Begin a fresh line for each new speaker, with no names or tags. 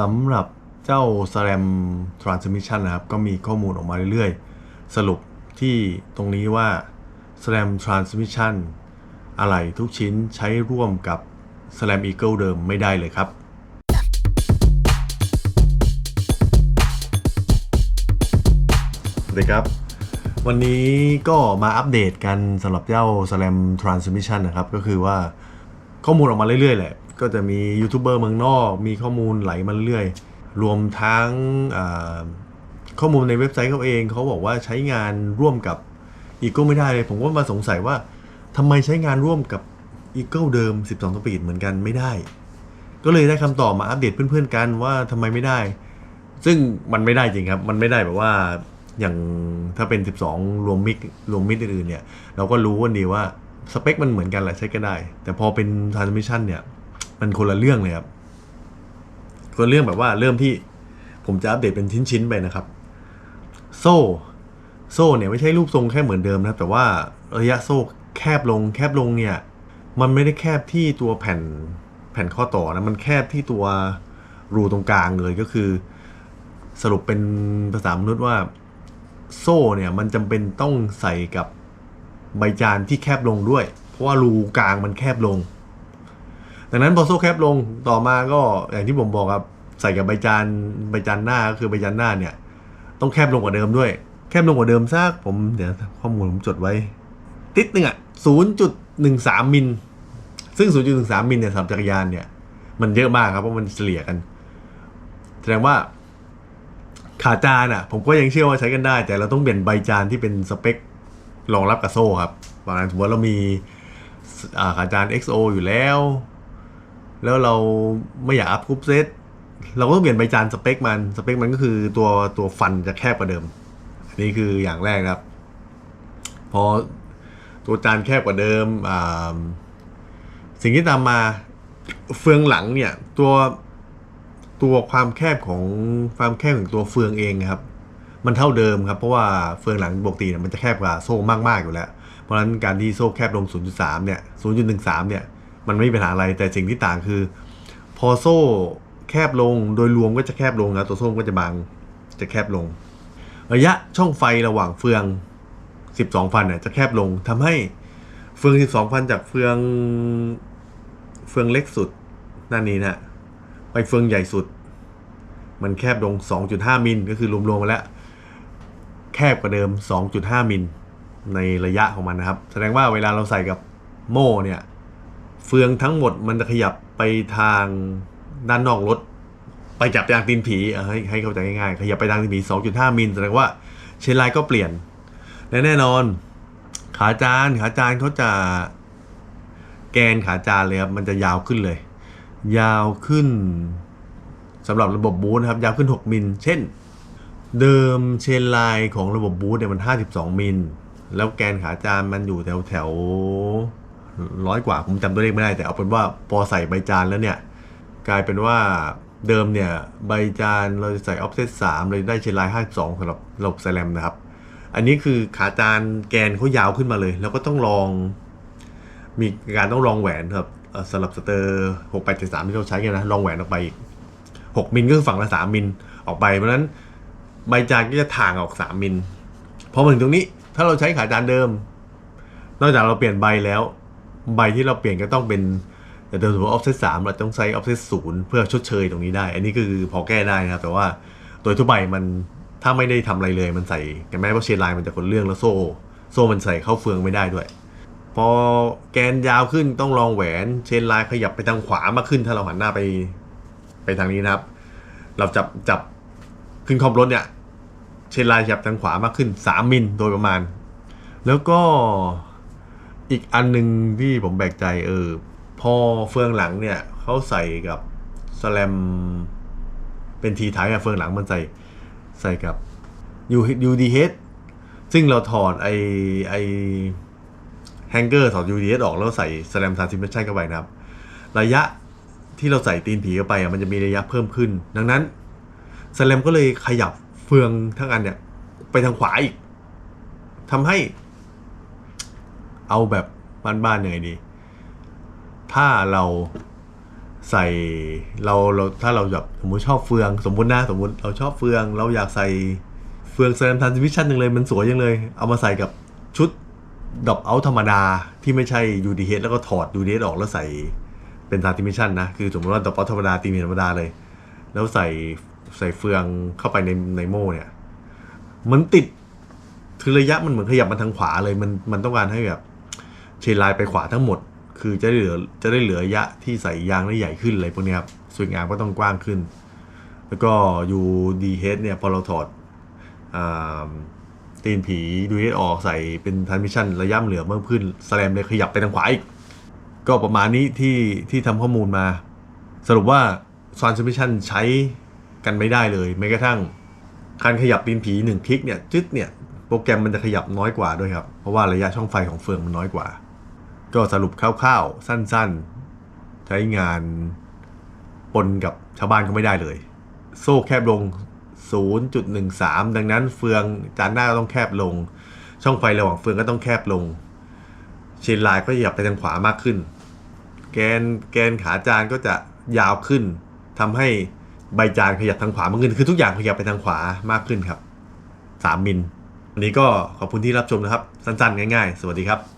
สำหรับเจ้า SRAM Transmission นะครับ ก็มีข้อมูลออกมาเรื่อยๆ สรุปที่ตรงนี้ว่า SRAM Transmission อะไรทุกชิ้นใช้ร่วมกับ SRAM Eagle เดิมไม่ได้เลยครับสวัสดีครับ วันนี้ก็มาอัปเดตกันสำหรับเจ้า SRAM Transmission นะครับ ก็คือว่าข้อมูลออกมาเรื่อยๆแหละ ก็จะมียูทูบเบอร์เมืองนอก มีข้อมูลไหลมาเรื่อยๆ รวมทั้งข้อมูลในเว็บไซต์เขาเองเขาบอกว่าใช้งานร่วมกับ Eagle ไม่ได้เลย ผมก็มาสงสัยว่าทำไมใช้งานร่วมกับ Eagle เดิม 12สปีดเหมือนกันไม่ได้ ก็เลยได้คำตอบมาอัปเดตเพื่อนๆกันว่าทำไมไม่ได้ ซึ่งมันไม่ได้จริงครับ มันไม่ได้แบบว่าอย่างถ้าเป็น 12 รวมมิกรวมมิดอื่นๆเนี่ย เราก็รู้กันดีว่าสเปคมันเหมือนกันแหละใช้ก็ได้ แต่พอเป็น transmission เนี่ย มันคนละเรื่องเลยครับคนเรื่องแบบว่าเริ่มที่ผมจะอัปเดตเป็นชิ้นๆไปนะครับ โซ่ โซ่เนี่ยไม่ใช่รูปทรงแค่เหมือนเดิมนะครับ แต่ว่าระยะโซ่แคบลง แคบลงเนี่ย มันไม่ได้แคบที่ตัวแผ่นแผ่นข้อต่อนะมันแคบที่ตัวรูตรงกลางเลยก็คือ สรุปเป็นภาษามนุษย์ว่า โซ่เนี่ยมันจำเป็นต้องใส่กับใบจานที่แคบลงด้วย เพราะว่ารูกลางมันแคบลง ดังนั้นพอโซ่แคบลงต่อมาก็อย่างที่ผมบอกครับ ใส่กับใบจานใบจานหน้าก็คือใบจานหน้าเนี่ย ต้องแคบลงกว่าเดิมด้วย แคบลงกว่าเดิมซากผมเดี๋ยวข้อมูลผมจดไว้ ติดหนึ่งอะ0.13มิล ซึ่ง0.13มิลเนี่ยสำหรับจักรยานเนี่ย มันเยอะมากครับเพราะมันเฉลี่ยกัน แสดงว่าขาจานอะ ผมก็ยังเชื่อว่าใช้กันได้ แต่เราต้องเปลี่ยนใบจานที่เป็นสเปครองรับกับโซ่ครับตอนนั้นสมมติว่าเรามีขาจาน XO อยู่แล้ว แล้วเราไม่อยากอัพคูปเซตเราก็ต้องเปลี่ยนใบจานสเปคมันสเปคมันก็คือตัวตัวฟันจะแคบกว่าเดิม อันนี้คืออย่างแรกครับ พอตัวจานแคบกว่าเดิมอ่าสิ่งที่ตามมาเฟืองหลังเนี่ย ตัวตัวความแคบของความแคบของตัวเฟืองเองครับ มันเท่าเดิมครับ เพราะว่าเฟืองหลังปกติเนี่ยมันจะแคบกว่าโซ่มากๆอยู่แล้ว เพราะฉะนั้นการที่โซ่แคบลง 0.3 เนี่ย 0.13 เนี่ย มันไม่มีปัญหาอะไรแต่สิ่งที่ต่างคือ พอโซ่แคบลงโดยรวมก็จะแคบลงแล้วตัวโซ่ก็จะบางจะแคบลง ระยะช่องไฟระหว่างเฟือง 12 ฟันเนี่ยจะแคบลงทำให้เฟือง 12 ฟันจากเฟืองเฟืองเล็กสุดด้านนี้นะไปเฟืองใหญ่สุด มันแคบลง 2.5 มิลก็คือรวมๆมาแล้ว แคบกว่าเดิม 2.5 มิลในระยะของมันนะครับ แสดงว่าเวลาเราใส่กับโม่เนี่ย เฟืองทั้งหมดมันจะขยับไปทางด้านนอกรถ ไปจับยางตีนผีให้ให้เข้าใจง่ายๆ ขยับไปทางตีนผี 2.5 มิลแสดงว่าเชนไลน์ก็เปลี่ยน และแน่นอน ขาจานขาจานเขาจะแกนขาจานเลยครับ มันจะยาวขึ้นเลย ยาวขึ้นสำหรับระบบบูทนะครับ ยาวขึ้น 6 มิล เช่น เดิมเชนไลน์ของระบบบูทเนี่ยมัน 52 มิล แล้วแกนขาจานมันอยู่แถวแถว ร้อยกว่าผมจำตัวเลขไม่ได้ แต่เอาเป็นว่าพอใส่ใบจานแล้วเนี่ยกลายเป็นว่าเดิมเนี่ยใบจานเราจะใส่ออฟเซต3เลยได้เชนไลน์52สำหรับระบบไซแรมนะครับ อันนี้คือขาจานแกนเขายาวขึ้นมาเลย แล้วก็ต้องลอง มีการต้องลองแหวนครับสำหรับสเตอร์หกแปดเจ็ดสามที่เราใช้กันนะลองแหวนออกไปอีกหกมิลก็คือฝั่งละสามมิลออกไป เพราะฉะนั้นใบจานก็จะถ่างออกสามมิลพอมาถึงตรงนี้ถ้าเราใช้ขาจานเดิม นอกจากเราเปลี่ยนใบแล้ว ใบที่เราเปลี่ยนก็ต้องเป็นแต่เดิมถือว่าออฟเซตสามเราต้องใช้ออฟเซตศูนย์เพื่อชดเชยตรงนี้ได้ อันนี้คือพอแก้ได้นะครับ แต่ว่าโดยทั่วไปมันถ้าไม่ได้ทำอะไรเลยมันใส่กันแม้ว่าเชนไลน์มันจะคนเรื่องแล้วโซ่ โซ่มันใส่เข้าเฟืองไม่ได้ด้วย พอแกนยาวขึ้นต้องลองแหวนเชนไลน์ขยับไปทางขวามากขึ้น ถ้าเราหันหน้าไปไปทางนี้นะครับ เราจับจับขึ้นขอบรถเนี่ยเชนไลน์ขยับทางขวามากขึ้น 3 มิลโดยประมาณ แล้วก็ อีกอันหนึ่งที่ผมแบกใจเออ พอเฟืองหลังเนี่ยเขาใส่กับสแลมเป็นทีไทอะเฟืองหลังมันใส่ใส่กับ UDH ซึ่งเราถอดไอไอแฮงเกอร์ถอด UDS ออกแล้วใส่แสลมทาร์ซิมิชันเข้าไปนะครับ ระยะที่เราใส่ตีนผีเข้าไปอะมันจะมีระยะเพิ่มขึ้น ดังนั้นแสลมก็เลยขยับเฟืองทั้งอันเนี่ย ไปทางขวาอีกทำให้ เอาแบบบ้านๆยังไงดี ถ้าเราใส่เราเราถ้าเราแบบสมมติชอบเฟือง สมมตินะสมมติเราชอบเฟือง เราอยากใส่เฟืองแซมทันซิมิชันยังเลยมันสวยยังเลย เอามาใส่กับชุดดอกเอาธรรมดาที่ไม่ใช่ UDH แล้วก็ถอด UDH ออกแล้วใส่เป็นทันซิมิชันนะคือสมมติว่าดอกเอาธรรมดาตีมีธรรมดาเลย แล้วใส่ใส่เฟืองเข้าไปในในโม่เนี่ยมันติดคือระยะมันเหมือนขยับมาทางขวาเลยมันมันต้องการให้แบบ เชนไลน์ไปขวาทั้งหมด คือจะได้เหลือจะได้เหลือระยะที่ใส่ยางได้ใหญ่ขึ้นอะไรพวกนี้ครับสวยงามก็ต้องกว้างขึ้น แล้วก็ UDH เฮดเนี่ยพอเราถอดตีนผีดูเอออกใส่เป็นทันมิชันระยะเหลือเพิ่มขึ้นแสลมเลยขยับไปทางขวาอีกก็ประมาณนี้ที่ที่ทำข้อมูลมา สรุปว่า transmission ใช้กันไม่ได้เลยแม้กระทั่งการขยับตีนผีหนึ่งคลิกเนี่ยจึ๊ดเนี่ย โปรแกรมมันจะขยับน้อยกว่าด้วยครับ เพราะว่าระยะช่องไฟของเฟืองมันน้อยกว่า ก็สรุปคร่าวๆ สั้นๆ ใช้งานปนกับชาวบ้านก็ไม่ได้เลย โซ่แคบลง 0.13 ดังนั้นเฟืองจานหน้าก็ต้องแคบลง ช่องไฟระหว่างเฟืองก็ต้องแคบลง เชนไลน์ก็ขยับไปทางขวามากขึ้น แกนแกนขาจานก็จะยาวขึ้นทำให้ใบจานขยับทางขวามากขึ้นคือทุกอย่างขยับไปทางขวามากขึ้นครับ 3 มิลวันนี้ก็ขอบคุณที่รับชมนะครับ สั้นๆ ง่ายๆ สวัสดีครับ